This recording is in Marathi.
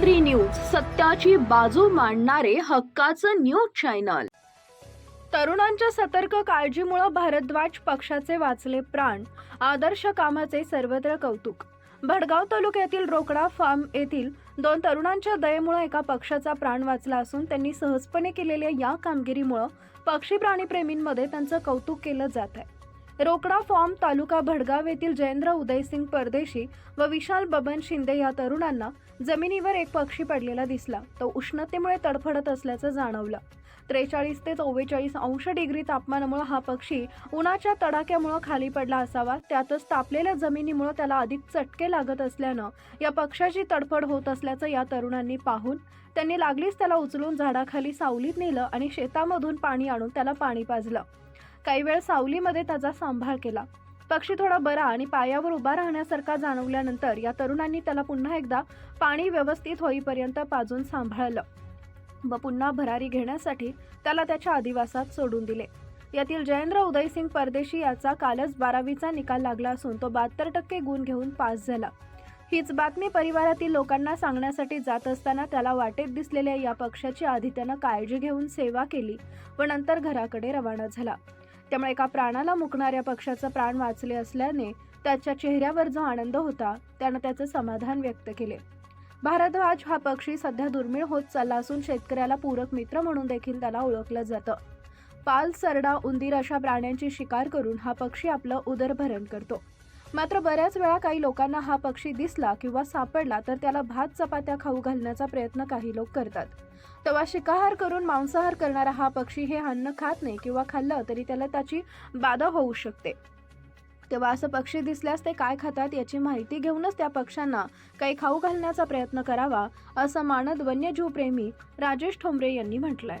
थ्री न्यूज सत्याची बाजू मांडणारे हक्काचं न्यूज चॅनल. तरुणांच्या सतर्क काळजीमुळे भारद्वाज पक्षाचे वाचले प्राण आदर्श कामाचे सर्वत्र कौतुक. भडगाव तालुक्यातील रोकडा फार्म येथील दोन तरुणांच्या दयेमुळे एका पक्षाचा प्राण वाचला असून त्यांनी सहजपणे केलेल्या या कामगिरीमुळे पक्षी प्राणीप्रेमींमध्ये त्यांचं कौतुक केलं जात आहे रोकडा फॉर्म तालुका भडगाव येथील जयेंद्र उदयसिंग परदेशी व विशाल बबन शिंदे या तरुणांना जमिनीवर एक पक्षी पडलेला दिसला. तो उष्णतेमुळे तडफडत असल्याचं जाणवलं. त्रेचाळीस ते चव्वेचाळीस अंश डिग्री तापमानामुळे हा पक्षी उन्हाच्या तडाख्यामुळे खाली पडला असावा. त्यातच तापलेल्या जमिनीमुळे त्याला अधिक चटके लागत असल्यानं या पक्षाची तडफड होत असल्याचं या तरुणांनी पाहून त्यांनी लागलीच त्याला उचलून झाडाखाली सावलीत नेलं आणि शेतामधून पाणी आणून त्याला पाणी पाजलं. काही वेळ सावलीमध्ये त्याचा सांभाळ केला. पक्षी थोडा बरा आणि पायावर उभा राहण्यासारखा जाणवल्यानंतर या तरुणांनी त्याला पुन्हा एकदा पाणी व्यवस्थित होईपर्यंत पाजून सांभाळलं. व पुन्हा भरारी घेण्यासाठी त्याला त्याच्या आदिवासात सोडून दिले. यातील जयेंद्र उदयसिंग परदेशी याचा कालच बारावीचा निकाल लागला असून तो बहात्तर टक्के गुण घेऊन पास झाला. हीच बातमी परिवारातील लोकांना सांगण्यासाठी जात असताना त्याला वाटेत दिसलेल्या या पक्षाची आधी त्यानं काळजी घेऊन सेवा केली व नंतर घराकडे रवाना झाला. त्यामुळे एका प्राणाला मुकणाऱ्या पक्षाचा प्राण वाचले असल्याने त्याच्या चेहऱ्यावर जो आनंद होता त्यानं त्याचं समाधान व्यक्त केले. भारद्वाज हा पक्षी सध्या दुर्मिळ होत चालला असून शेतकऱ्याला पूरक मित्र म्हणून देखील त्याला ओळखलं जातं. पाल सरडा उंदीर अशा प्राण्यांची शिकार करून हा पक्षी आपलं उदरभरण करतो. मात्र बऱ्याच वेळा काही लोकांना हा पक्षी दिसला किंवा सापडला तर त्याला भात चपात्या खाऊ घालण्याचा प्रयत्न काही लोक करतात. तेव्हा शिकाहार करून मांसाहार करणारा हा पक्षी हे अन्न खात नाही किंवा खाल्लं तरी त्याला त्याची बाधा होऊ शकते. तेव्हा असं पक्षी दिसल्यास ते काय खातात याची माहिती घेऊनच त्या पक्ष्यांना काही खाऊ घालण्याचा प्रयत्न करावा असं मानद वन्यजीव प्रेमी राजेश ठोंबरे यांनी म्हटलंय.